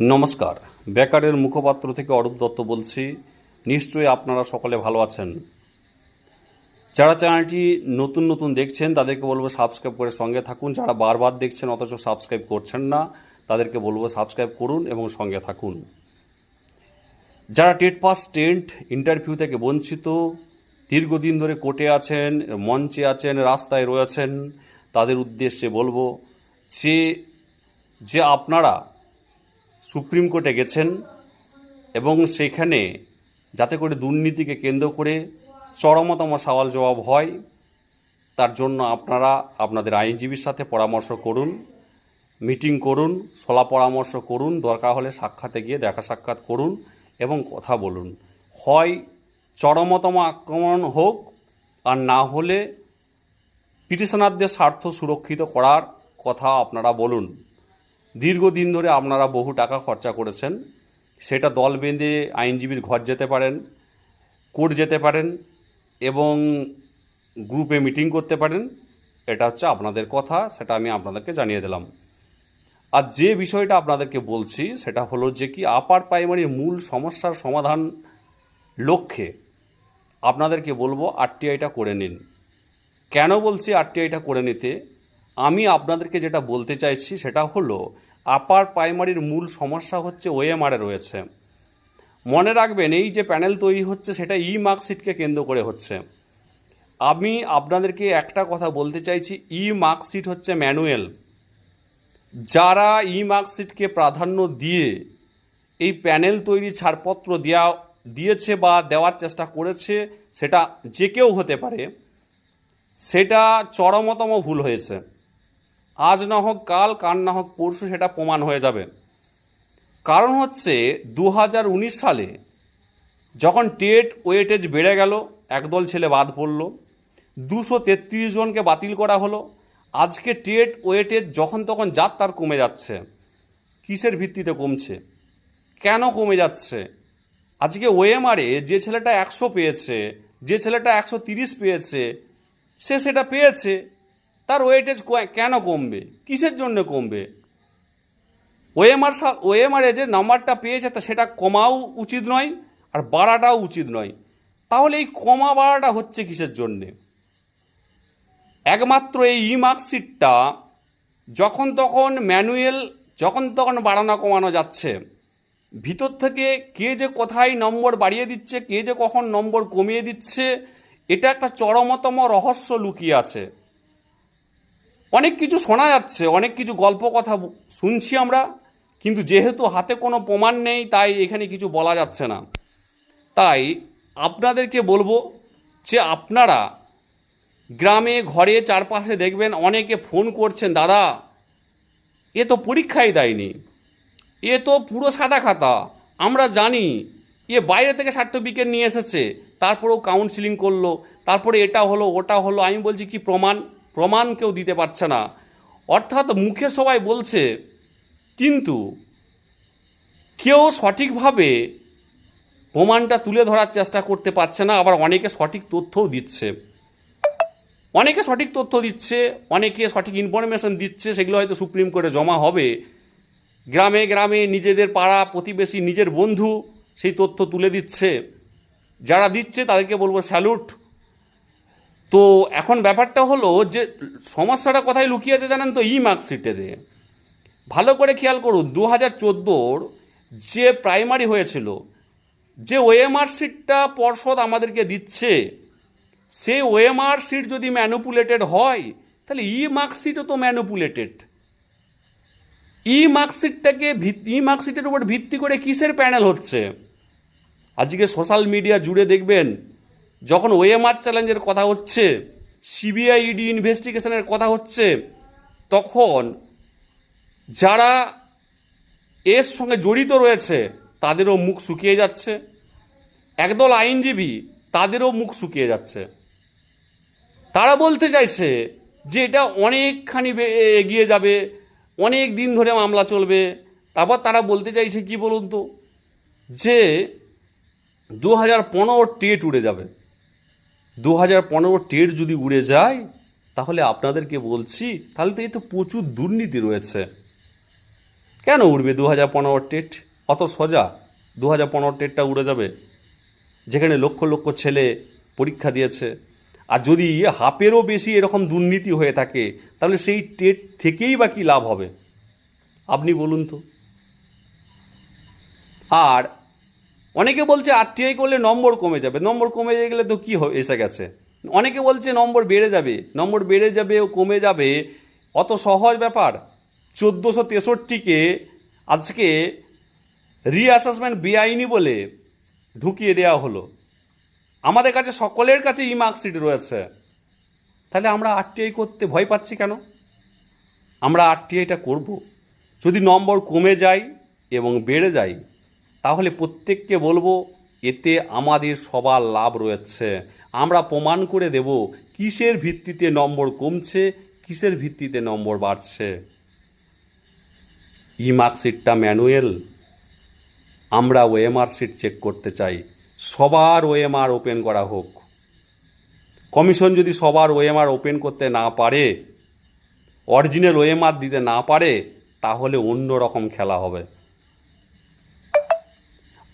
নমস্কার। বেকারের মুখপাত্র থেকে অরূপ দত্ত বলছি। নিশ্চয়ই আপনারা সকলে ভালো আছেন। যারা চ্যানেলটি নতুন নতুন দেখছেন, তাদেরকে বলব সাবস্ক্রাইব করে সঙ্গে থাকুন। যারা বারবার দেখছেন, অথচ সাবস্ক্রাইব করছেন না, তাদেরকে বলব সাবস্ক্রাইব করুন এবং সঙ্গে থাকুন। যারা টেট পাস টেন্ট ইন্টারভিউ থেকে বঞ্চিত, দীর্ঘদিন ধরে কোর্টে আছেন, মঞ্চে আছেন, রাস্তায় রয়েছেন, তাদের উদ্দেশ্যে বলব যে যে আপনারা সুপ্রিম কোর্টে গেছেন এবং সেখানে যাতে করে দুর্নীতিকে কেন্দ্র করে চরমতম সওয়াল জবাব হয়, তার জন্য আপনারা আপনাদের আইনজীবীর সাথে পরামর্শ করুন, মিটিং করুন, সলা পরামর্শ করুন, দরকার হলে সাক্ষাতে গিয়ে দেখা সাক্ষাৎ করুন এবং কথা বলুন। হয় চরমতম আক্রমণ হোক আর না হলে পিটিশনারদের স্বার্থ সুরক্ষিত করার কথা আপনারা বলুন। দীর্ঘদিন ধরে আপনারা বহু টাকা খরচা করেছেন। সেটা দল বেঁধে আইনজীবীর ঘর যেতে পারেন, কোর্ট যেতে পারেন এবং গ্রুপে মিটিং করতে পারেন। এটা হচ্ছে আপনাদের কথা, সেটা আমি আপনাদেরকে জানিয়ে দিলাম। আর যে বিষয়টা আপনাদেরকে বলছি, সেটা হলো যে কি আপার প্রাইমারির মূল সমস্যার সমাধান লক্ষ্যে আপনাদেরকে বলব আরটিআইটা করে নিন। কেন বলছি আরটিআইটা করে নিতে? আমি আপনাদেরকে যেটা বলতে চাইছি, সেটা হলো আপার প্রাইমারির মূল সমস্যা হচ্ছে ওএমআরে রয়েছে। মনে রাখবেন, এই যে প্যানেল তৈরি হচ্ছে, সেটা ই মার্কশিটকে কেন্দ্র করে হচ্ছে। আমি আপনাদেরকে একটা কথা বলতে চাইছি, ই মার্কশিট হচ্ছে ম্যানুয়াল। যারা ই মার্কশিটকে প্রাধান্য দিয়ে এই প্যানেল তৈরি ছাড়পত্র দেওয়া দিয়েছে বা দেওয়ার চেষ্টা করেছে, সেটা যে কেউ হতে পারে, সেটা চরমতম ভুল হয়েছে। আজ না হোক কাল কার না হোক পরশু সেটা প্রমাণ হয়ে যাবে। কারণ হচ্ছে দু হাজার উনিশ সালে যখন টেট ওয়েটেজ বেড়ে গেল, একদল ছেলে বাদ পড়ল, দুশো তেত্রিশ জনকে বাতিল করা হলো। আজকে টেট ওয়েটেজ যখন তখন যার তার কমে যাচ্ছে। কিসের ভিত্তিতে কমছে? কেন কমে যাচ্ছে? আজকে ওএমআরে যে ছেলেটা একশো পেয়েছে, যে ছেলেটা একশো তিরিশ পেয়েছে, সে সেটা পেয়েছে। তার ওয়েটেজ কেন কমবে? কিসের জন্য কমবে? ওএমআর ওএমআরে যে নাম্বারটা পেয়েছে তা সেটা কমাও উচিত নয় আর বাড়াটাও উচিত নয়। তাহলে এই কমা বাড়াটা হচ্ছে কিসের জন্যে? একমাত্র এই ই মার্কশিটটা যখন তখন ম্যানুয়াল, যখন তখন বাড়ানো কমানো যাচ্ছে, ভিতর থেকে কে যে কোথায় নম্বর বাড়িয়ে দিচ্ছে, কে যে কখন নম্বর কমিয়ে দিচ্ছে, এটা একটা চরমতম রহস্য লুকিয়ে আছে। অনেক কিছু শোনা যাচ্ছে, অনেক কিছু গল্প কথা শুনছি আমরা, কিন্তু যেহেতু হাতে কোনো প্রমাণ নেই, তাই এখানে কিছু বলা যাচ্ছে না। তাই আপনাদেরকে বলব যে আপনারা গ্রামে, ঘরে, চারপাশে দেখবেন, অনেকে ফোন করছেন, দাদা, এ তো পরীক্ষাই দেয়নি, এ তো পুরো সাদা খাতা, আমরা জানি, এ বাইরে থেকে সার্টিফিকেট নিয়ে এসেছে, তারপরেও কাউন্সিলিং করল, তারপরে এটা হলো, ওটা হলো, আমি বলছি কি প্রমাণ? প্রমাণ কেউ দিতে পারছে না। অর্থাৎ মুখে সবাই বলছে, কিন্তু কেউ সঠিকভাবে প্রমাণটা তুলে ধরার চেষ্টা করতে পারছে না, আবার অনেকে সঠিক তথ্যও দিচ্ছে। অনেকে সঠিক তথ্য দিচ্ছে, অনেকে সঠিক ইনফরমেশন দিচ্ছে, সেগুলো হয়তো সুপ্রিম কোর্টে জমা হবে। গ্রামে গ্রামে নিজেদের পাড়া, প্রতিবেশী, নিজের বন্ধু সেই তথ্য তুলে দিচ্ছে। যারা দিচ্ছে তাদেরকে বলব স্যালুট তো এখন ব্যাপারটা হলো যে সমস্যাটা কোথায় লুকিয়ে আছে জানেন তো? ই মার্কশিটে দিয়ে। ভালো করে খেয়াল করুন দু হাজার চোদ্দোর যে প্রাইমারি হয়েছিল, যে ওএমআর সিটটা পর্ষদ আমাদেরকে দিচ্ছে সেই ওএমআর সিট যদি ম্যানুপুলেটেড হয়, তাহলে ই মার্কশিটও তো ম্যানুপুলেটেড। ই মার্কশিটটাকে ই মার্কশিটের উপর ভিত্তি করে কিসের প্যানেল হচ্ছে? আজকে সোশ্যাল মিডিয়া জুড়ে দেখবেন যখন ওএমআর চ্যালেঞ্জের কথা হচ্ছে সিবিআই ইডি ইনভেস্টিগেশনের কথা হচ্ছে, তখন যারা এর সঙ্গে জড়িত রয়েছে, তাদেরও মুখ শুকিয়ে যাচ্ছে। একদল আইনজীবী তাদেরও মুখ শুকিয়ে যাচ্ছে। তারা বলতে চাইছে যে এটা অনেকখানি এগিয়ে যাবে, অনেক দিন ধরে মামলা চলবে। তারপর তারা বলতে চাইছে কি বলুন তো? যে দু হাজার পনেরো টেট উড়ে যাবে। দু হাজার পনেরো টেট যদি উড়ে যায়, তাহলে আপনাদেরকে বলছি, তাহলে তো এই তো প্রচুর দুর্নীতি রয়েছে। কেন উড়বে দু হাজার পনেরো টেট? অত সোজা দু হাজার পনেরো টেটটা উড়ে যাবে। যেখানে লক্ষ লক্ষ ছেলে পরীক্ষা দিয়েছে। আর যদি হাফেরও বেশি এরকম দুর্নীতি হয়ে থাকে, তাহলে সেই টেট থেকেই বা কী লাভ হবে? আপনি বলুন তো। আর অনেকে বলছে আরটিআই করলে নম্বর কমে যাবে, নম্বর কমে গেলে তো কী এসে গেছে। অনেকে বলছে নম্বর বেড়ে যাবে, নম্বর বেড়ে যাবে ও কমে যাবে, অত সহজ ব্যাপার। চোদ্দোশো তেষট্টিকে আজকে রিঅ্যাসেসমেন্ট বেআইনি বলে ঢুকিয়ে দেওয়া হলো। আমাদের কাছে সকলের কাছে ই মার্কশিট রয়েছে। তাহলে আমরা আরটিআই করতে ভয় পাচ্ছি কেন? আমরা আরটিআইটা করব। যদি নম্বর কমে যায় এবং বেড়ে যায় তাহলে প্রত্যেককে বলব, এতে আমাদের সবার লাভ রয়েছে। আমরা প্রমাণ করে দেব কিসের ভিত্তিতে নম্বর কমছে, কিসের ভিত্তিতে নম্বর বাড়ছে। ই মার্কশিটটা ম্যানুয়াল। আমরা ওএমআর সিট চেক করতে চাই। সবার ওএমআর ওপেন করা হোক। কমিশন যদি সবার ওএমআর ওপেন করতে না পারে, অরিজিনাল ওএমআর দিতে না পারে, তাহলে অন্য রকম খেলা হবে।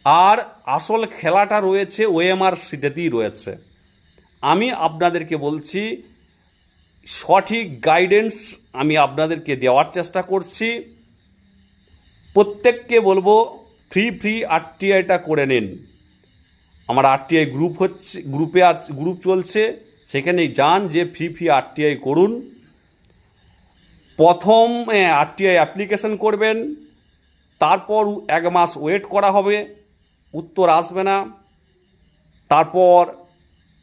আর আসল খেলাটা রয়েছে ওএমআর সিটেতেই রয়েছে। আমি আপনাদেরকে বলছি, সঠিক গাইডেন্স আমি আপনাদেরকে দেওয়ার চেষ্টা করছি। প্রত্যেককে বলব ফ্রি ফ্রি আরটিআইটা করে নিন। আমার আরটিআই গ্রুপ হচ্ছে গ্রুপে আর গ্রুপ চলছে। সেখানে যান, যে ফ্রি ফ্রি আরটিআই করুন। প্রথম আরটিআই অ্যাপ্লিকেশন করবেন। তারপর এক মাস ওয়েট করা হবে। উত্তর আসবে না। তারপর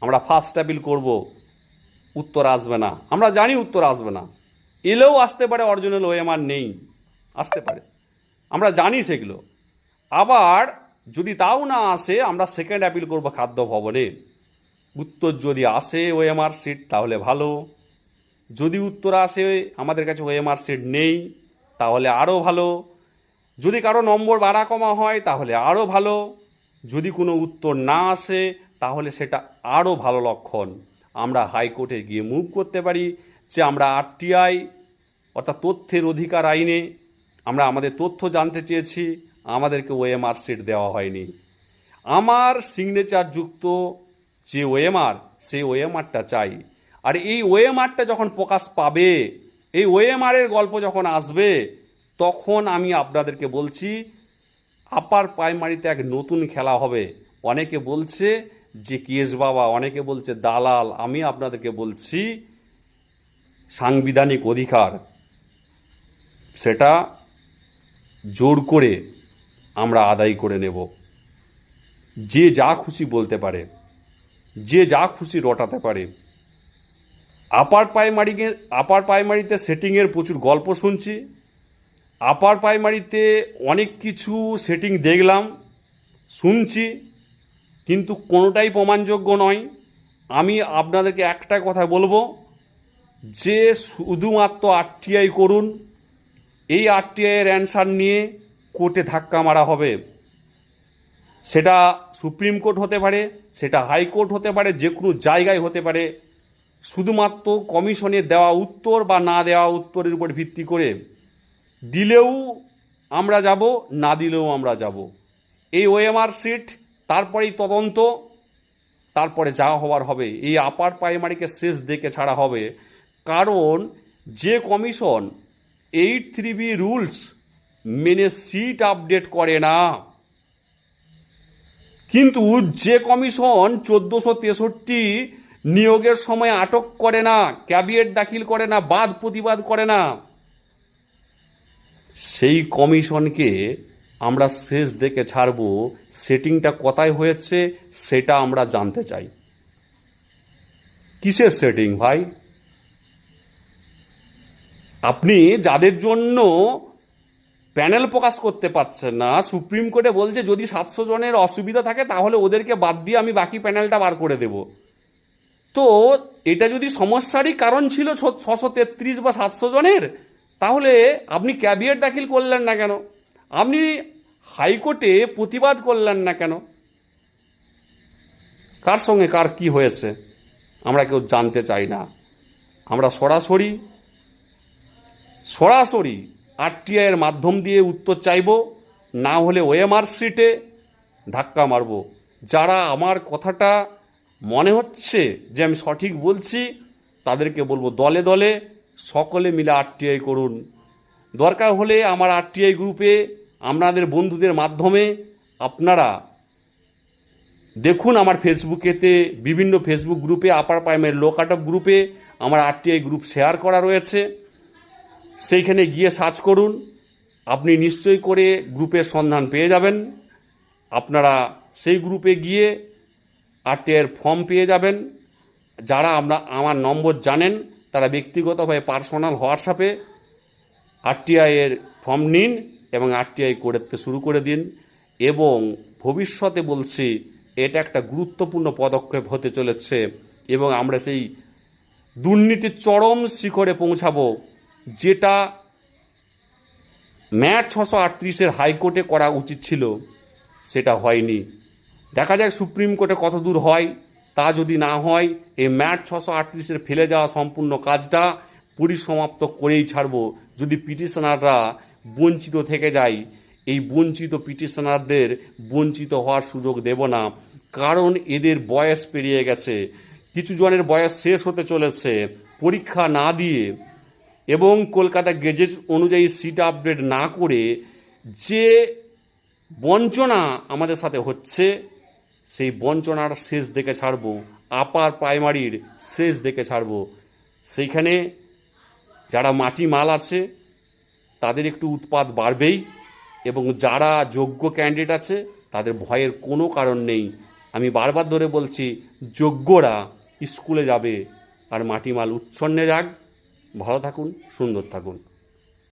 আমরা ফার্স্ট অ্যাপিল করব, উত্তর আসবে না। আমরা জানি উত্তর আসবে না। এলেও আসতে পারে, অরিজিনাল ওএমআর নেই। আসতে পারে। আমরা জানি সেগুলো। আবার যদি তাও না আসে, আমরা সেকেন্ড অ্যাপিল করব খাদ্য ভবনে। উত্তর যদি আসে ওএমআর সিট তাহলে ভালো। যদি উত্তর আসে, আমাদের কাছে ওএমআর সিট নেই, তাহলে আরও ভালো। যদি কারও নম্বর বাড়া কমা হয়, তাহলে আরও ভালো। যদি কোনো উত্তর না আসে, তাহলে সেটা আরও ভালো লক্ষণ। আমরা হাইকোর্টে গিয়ে মুভ করতে পারি যে আমরা আরটিআই, অর্থাৎ তথ্যের অধিকার আইনে, আমরা আমাদের তথ্য জানতে চেয়েছি, আমাদেরকে ওএমআর সিট দেওয়া হয়নি। আমার সিগনেচার যুক্ত যে ওএমআর সেই ওএমআরটা চাই। আর এই ওএমআরটা যখন প্রকাশ পাবে, এই ওএমআরের গল্প যখন আসবে, তখন আমি আপনাদেরকে বলছি আপার প্রাইমারিতে এক নতুন খেলা হবে। অনেকে বলছে যে কেস বাবা, অনেকে বলছে দালাল। আমি আপনাদেরকে বলছি, সাংবিধানিক অধিকার, সেটা জোর করে আমরা আদায় করে নেব। যে যা খুশি বলতে পারে, যে যা খুশি রটাতে পারে। আপার প্রাইমারিকে, আপার প্রাইমারিতে সেটিংয়ের প্রচুর গল্প শুনছি। আপার প্রাইমারিতে অনেক কিছু সেটিং দেখলাম, শুনছি, কিন্তু কোনোটাই প্রমাণযোগ্য নয়। আমি আপনাদেরকে একটা কথা বলব, যে শুধুমাত্র আরটিআই করুন, এই আরটিআইয়ের অ্যান্সার নিয়ে কোর্টে ধাক্কা মারা হবে। সেটা সুপ্রিম কোর্ট হতে পারে, সেটা হাইকোর্ট হতে পারে, যে কোনো জায়গায় হতে পারে। শুধুমাত্র কমিশনের দেওয়া উত্তর বা না দেওয়া উত্তরের উপর ভিত্তি করে দিলেও আমরা যাব, না দিলেও আমরা যাব। এই ওএমআর সিট তারপরেই তদন্ত, তারপরে যা হওয়ার হবে। এই আপার প্রাইমারিকে শেষ দেখে ছাড়া হবে। কারণ যে commission eight three B rules মেনে সিট আপডেট করে না। কিন্তু যে কমিশন চোদ্দোশো তেষট্টি নিয়োগের সময় আটক করে না ক্যাবিয়েট দাখিল করে না, বাদ প্রতিবাদ করে না সেই কমিশনকে আমরা শেষ দেখে ছাড়ব। সেটিংটা কোথায় হয়েছে সেটা আমরা জানতে চাই। কিসের সেটিং ভাই? আপনি যাদের জন্য প্যানেল প্রকাশ করতে পারছেন না, সুপ্রিম কোর্টে বলছে যদি সাতশো জনের অসুবিধা থাকে তাহলে ওদেরকে বাদ দিয়ে আমি বাকি প্যানেলটা বার করে দেব। তো এটা যদি সমস্যারই কারণ ছিল ছশো তেত্রিশ বা সাতশো জনের তাহলে আপনি ক্যাবিয়েট দাখিল করলেন না কেন? আপনি হাইকোর্টে প্রতিবাদ করলেন না কেন? কার সঙ্গে কার কি হয়েছে? আমরা কেউ জানতে চাই না। আমরা সরাসরি সরাসরি আরটিআইয়ের মাধ্যম দিয়ে উত্তর চাইব, না হলে ওএমআর সিটে ধাক্কা মারব। যারা আমার কথাটা মনে হচ্ছে যে আমি সঠিক বলছি, তাদেরকে বলব দলে দলে সকলে মিলে আরটিআই করুন। দরকার হলে আমার আরটিআই গ্রুপে আপনাদের বন্ধুদের মাধ্যমে আপনারা দেখুন আমার ফেসবুকেতে বিভিন্ন ফেসবুক গ্রুপে, আপার প্রাইমারি লো কাট গ্রুপে আমার আরটিআই গ্রুপ শেয়ার করা রয়েছে। সেইখানে গিয়ে সার্চ করুন। আপনি নিশ্চয়ই করে গ্রুপের সন্ধান পেয়ে যাবেন। আপনারা সেই গ্রুপে গিয়ে আরটিআইয়ের ফর্ম পেয়ে যাবেন। যারা আমরা, আমার নম্বর জানেন তারা ব্যক্তিগতভাবে পার্সোনাল হোয়াটসঅ্যাপে আরটিআইয়ের ফর্ম নিন এবং আরটিআই করতে শুরু করে দিন এবং ভবিষ্যতে বলছি এটা একটা গুরুত্বপূর্ণ পদক্ষেপ হতে চলেছে এবং আমরা সেই দুর্নীতির চরম শিখরে পৌঁছাবো যেটা ম্যাট ছশো আটত্রিশের হাইকোর্টে করা উচিত ছিল, সেটা হয়নি। দেখা যাক সুপ্রিম কোর্টে কত দূর হয়। তা যদি না হয়, এই ম্যাট ছশো আটত্রিশের ফেলে যাওয়া সম্পূর্ণ কাজটা পরিসমাপ্ত করেই ছাড়বো। যদি পিটিশনাররা বঞ্চিত থেকে যায়, এই বঞ্চিত পিটিশনারদের বঞ্চিত হওয়ার সুযোগ দেব না। কারণ এদের বয়স পেরিয়ে গেছে, কিছু জনের বয়স শেষ হতে চলেছে। পরীক্ষা না দিয়ে এবং কলকাতা গেজেট অনুযায়ী সিট আপডেট না করে যে বঞ্চনা আমাদের সাথে হচ্ছে সেই বঞ্চনার শেষ দেখে ছাড়ব, আপার প্রাইমারির শেষ দেখে ছাড়বো। সেইখানে যারা মাটি মাল আছে, তাদের একটু উৎপাদ বাড়বেই এবং যারা যোগ্য ক্যান্ডিডেট আছে, তাদের ভয়ের কোনো কারণ নেই। আমি বারবার ধরে বলছি, যোগ্যরা স্কুলে যাবে আর মাটি মাল উচ্ছন্নে যাক। ভালো থাকুন, সুন্দর থাকুন।